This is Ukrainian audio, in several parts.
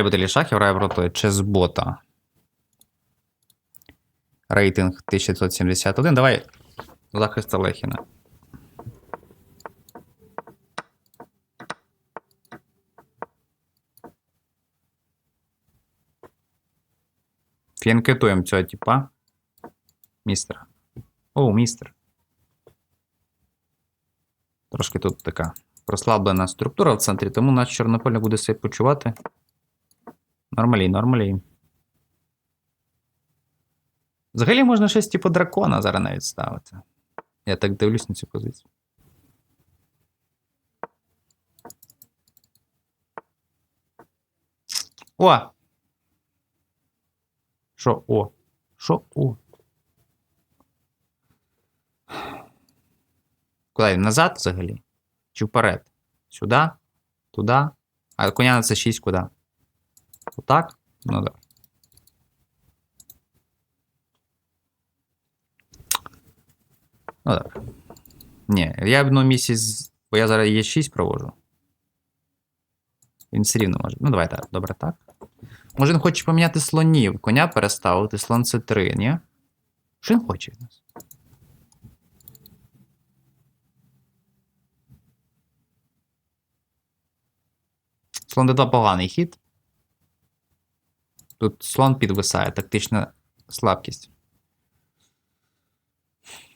Буде шахів грає проти Чесбота. Рейтинг 1971. Давай захист Олехіна. Фінкетуємо цього типа. Містер. О, містер. Трошки тут така прослаблена структура в центрі, тому наш чорнополя буде себе почувати. Нормалі, нормалі. Взагалі можна щось типу дракона зараз навіть ставити. Я так дивлюсь на цю позицію. О! Що о? Що о? Куди він? Назад взагалі? Чи вперед? Сюди? Туди? А коня на це 6 куди? Отак? Ну да. Ну так. Ні, я б на місці, бо я зараз є 6 провожу. Він все рівно може. Ну, давай так, добре, так. Може, він хоче поміняти слонів, коня переставити, слон це 3 ні? Що він хоче від нас? Слон d2 поганий хід. Тут слон підвисає, тактична слабкість.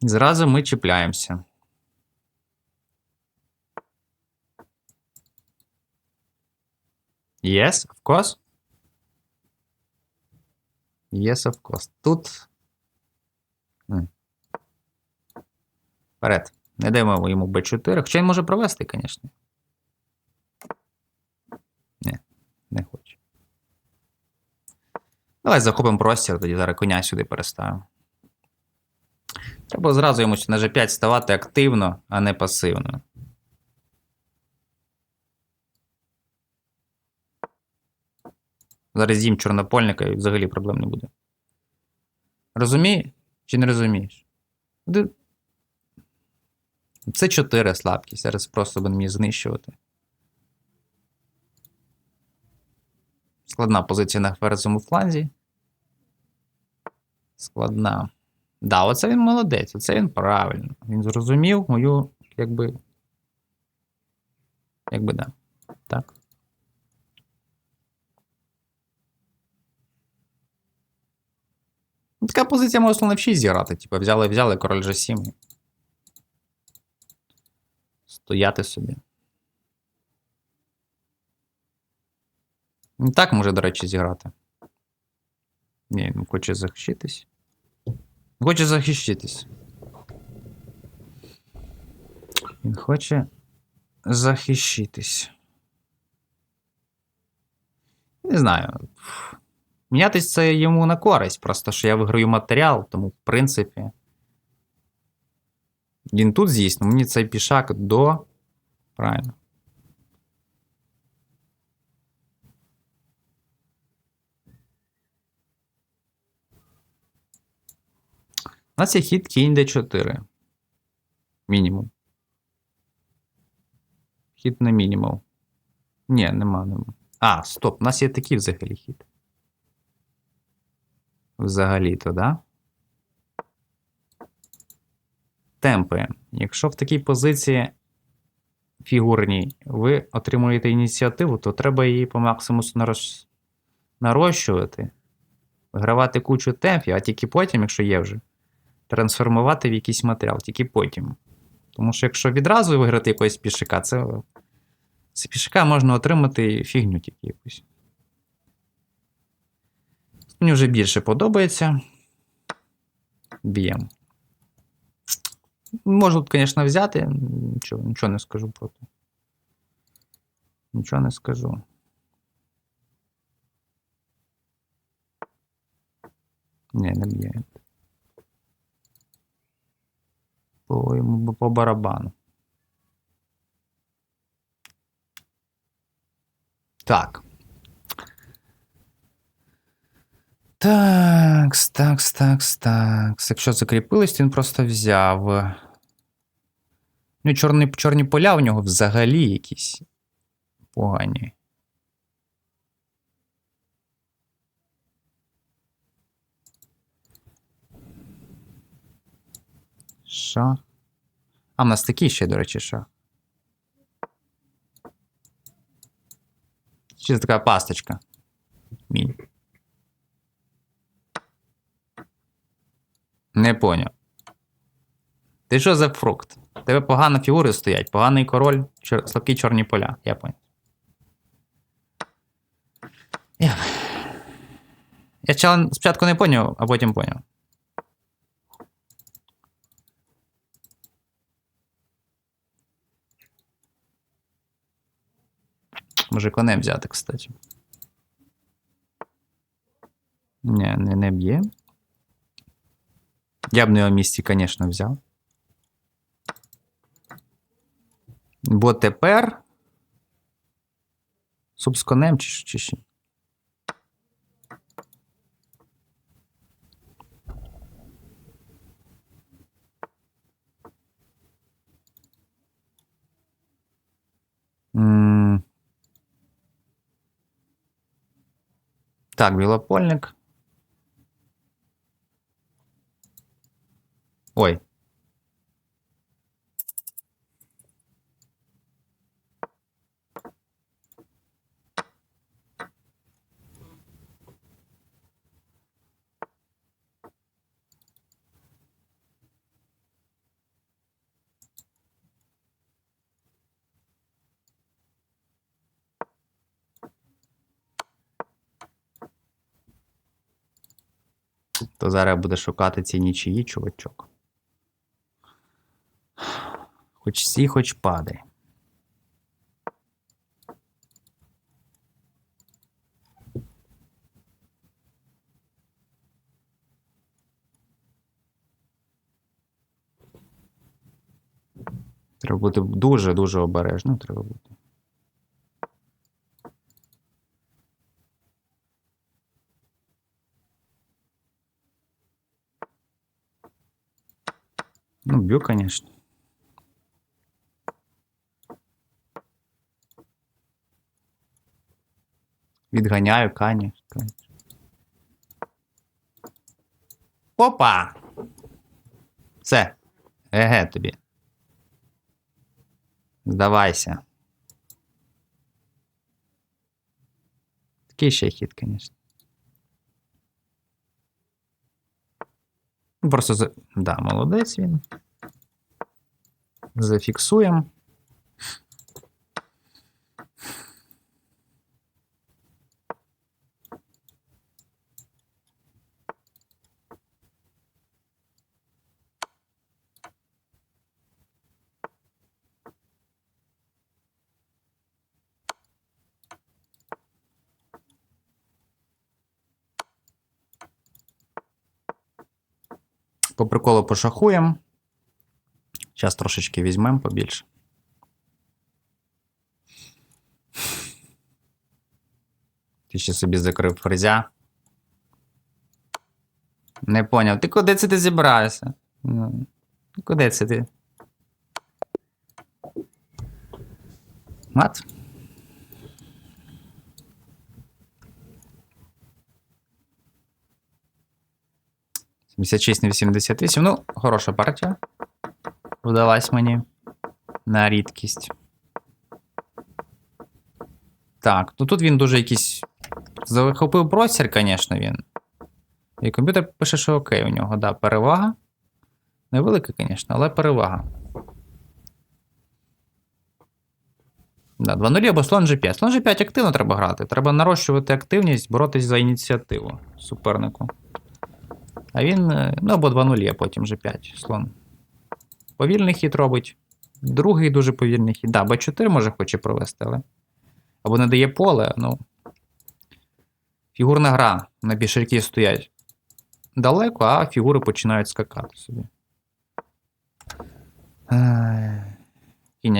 Зразу ми чіпляємося. Yes, of course. Yes, of course. Тут. Вперед. Не даємо йому b4. Хоча він може провести, звісно. Ні, не хоче. Давай захопимо простір, тоді зараз коня сюди переставимо. Треба зразу йому на G5 ставати активно, а не пасивно. Зараз з'їм чорнопольника і взагалі проблем не буде. Розумієш? Чи не розумієш? Це 4 слабкість. Зараз просто будемо її знищувати. Складна позиція на ферзовому фланзі. Складна. Да, оце він молодець, оце він правильно. Він зрозумів мою, якби. Якби да. Так. Ну, Така позиція може слон F6 зіграти. Типу, взяли, взяли король G7. Стояти собі. Так може, до речі, зіграти. Ні, він хоче захищитись. Хоче захищитись. Він хоче захищитись. Не знаю. Мінятись це йому на користь. Просто що я виграю матеріал, тому, в принципі. Він тут з'їсть, мені цей пішак до. Правильно. У нас є хід кінь d4. Мінімум. Хід на мінімум. Ні, нема, нема. А, стоп, у нас є такий взагалі хід. Взагалі-то, да? Темпи. Якщо в такій позиції фігурній ви отримуєте ініціативу, то треба її по максимуму нароз... нарощувати, вигравати кучу темпів, а тільки потім, якщо є вже, трансформувати в якийсь матеріал, тільки потім. Тому що якщо відразу виграти якогось пішака, це з пішака можна отримати фігню тільки якусь. Мені вже більше подобається. Б'ємо. Можу звісно, взяти. Нічого, нічого не скажу проти. Нічого не скажу. Ні, не б'є. По, йому по барабану. Так. Такс, такс, такс, такс. Якщо закріпились, він просто взяв. Ну, чорні, чорні поля у нього взагалі якісь погані. Шах. А в нас такий ще, до речі. Чи це така пасточка? Мінь. Не поняв. Ти що за фрукт? Тебе погано фігури стоять, поганий король, чор... слабкі чорні поля. Я поняв. Я, я спочатку не поняв, а потім поняв. Може конем взяти, кстати. Не, не, не б'є. Я б на його місці, звісно, взяв. Бо тепер. Суп з конем чи, чи ще? Так, білопольник. Ой. То зараз буде шукати ці нічиї, чувачок. Хоч сі, хоч падай. Треба бути дуже-дуже обережним. Треба бути. Ну, бью, конечно. Відганяю кані. Опа! Все. Еге тобі. Здавайся. Такий ще хід, звісно. Просто за... Да, молодець він. Зафіксуємо. По приколу пошахуємо. Зараз трошечки візьмемо побільше. Ти ще собі закрив фрезя. Не поняв. Ти куди це ти зібрався? Ну, Куди це ти? Мат? На 88. Ну, хороша партія. Вдалась мені. На рідкість. Так, ну тут він дуже якийсь. Захопив простір, звісно, він. І комп'ютер пише, що окей, у нього, да, перевага. Невелика, звісно, але перевага. Да, 2-0 або слон G5. Слон G5 активно треба грати. Треба нарощувати активність, боротись за ініціативу супернику. А він, е, ну або 2-0, а потім G5 слон. Повільний хід робить. Другий дуже повільний хід. Да, Б4 може хоче провести, але. Або не дає поле, ну. Фігурна гра. На бішерки стоять далеко, а фігури починають скакати собі. Кінь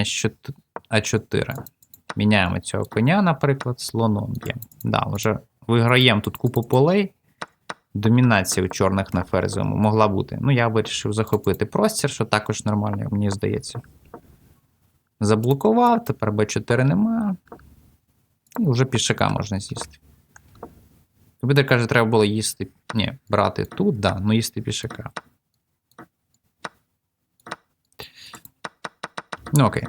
А4. Міняємо цього коня, наприклад, слоном б'ємо. Да, вже виграємо тут купу полей. Домінація у чорних на ферзовому могла бути. Ну, я вирішив захопити простір, що також нормально, мені здається. Заблокував, тепер Б4 нема. І вже пішака можна з'їсти. Комп'ютер каже, треба було їсти. Ні, брати тут, да, ну їсти пішака. Ну окей.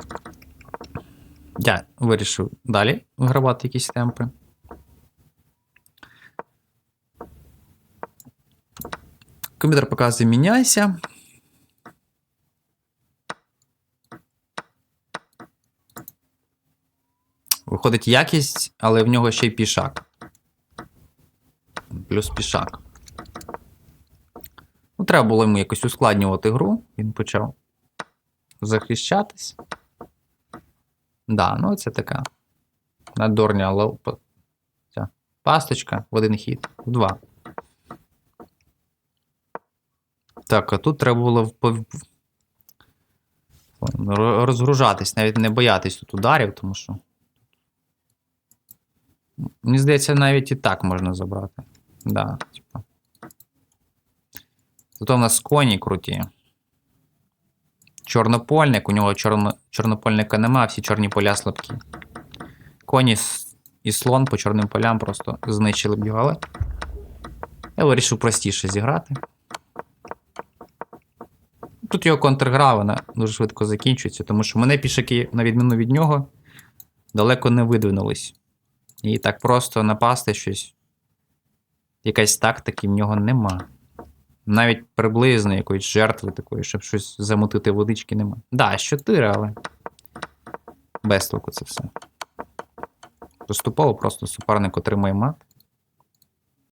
Я вирішив далі вигравати якісь темпи. Комп'ютер показує міняйся. Виходить якість, але в нього ще й пішак. Плюс пішак. Ну, треба було йому якось ускладнювати гру. Він почав захищатись. Да, ну це така надорня лопа. Пасточка в один хід, в два. Так, а тут треба було розгружатись, навіть не боятись тут ударів, тому що. Мені здається, навіть і так можна забрати. Да, типа. Зато в нас коні круті. Чорнопольник, у нього чорно, чорнопольника нема, всі чорні поля слабкі. Коні і слон по чорним полям просто знищили б його, але я вирішив простіше зіграти. Тут його контргра, вона дуже швидко закінчується, тому що мене пішаки, на відміну від нього, далеко не видвинулись. І так просто напасти щось. Якась тактики в нього нема. Навіть приблизно якоїсь жертви такої, щоб щось замутити водички нема. Да, 4, але. Без толку це все. Поступово просто суперник отримує мат.